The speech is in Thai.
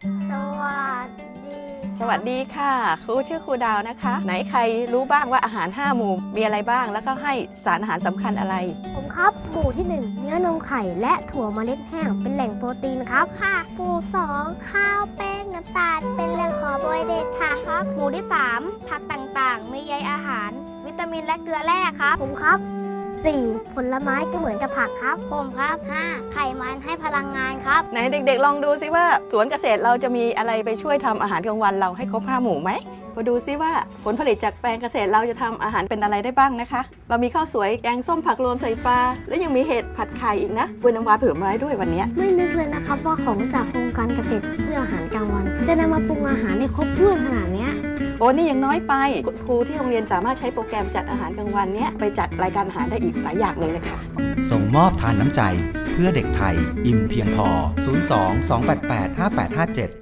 สวัสดีสวัสดีค่ะครูชื่อครูดาวนะคะ ไหนใครรู้บ้างว่าอาหาร 5 หมู่มีอะไรบ้าง แล้วก็ให้สารอาหารสำคัญอะไร ผมครับหมู่ที่ 1 เนื้อนมไข่และถั่วเมล็ดแห้งเป็นแหล่งโปรตีนครับค่ะ หมู่สองข้าวแป้งน้ำตาล เป็นแหล่งคาร์โบไฮเดรตค่ะครับหมู่ที่ 3 ผักต่างๆ มีใยอาหาร วิตามินและเกลือแร่ครับผมครับ 4. ผลไม้ก็เหมือนกับผักครับ ผมครับ 5. ไขมันให้พลังงานครับ ไหนเด็กๆ ลองดูซิว่า สวนเกษตรเราจะมีอะไรไปช่วยทำอาหารกลางวันเราให้ครบ5หมู่ไหมมาดูซิว่าผลผลิตจากแปลงเกษตรเราจะทำอาหารเป็นอะไรได้บ้างนะคะ เรามีข้าวสวยแกงส้มผักรวมใส่ปลาและยังมีเห็ดผัดไข่อีกนะกล้วยน้ำว้าเผือกไม้ด้วยวันเนี้ย ไม่นึกเลยนะครับว่าของจากโครงการเกษตรเพื่ออาหารกลางวัน จะนำมาปรุงอาหารได้ครบถ้วนขนาดเนี้ย โอ้นี่ยังน้อยไปคุณครูที่โรงเรียนสามารถใช้โปรแกรมจัดอาหารกลางวันเนี้ยไปจัดรายการอาหารได้อีกหลายอย่างเลยนะคะส่งมอบทานน้ำใจ เพื่อเด็กไทย อิ่มเพียงพอ 02 288 5857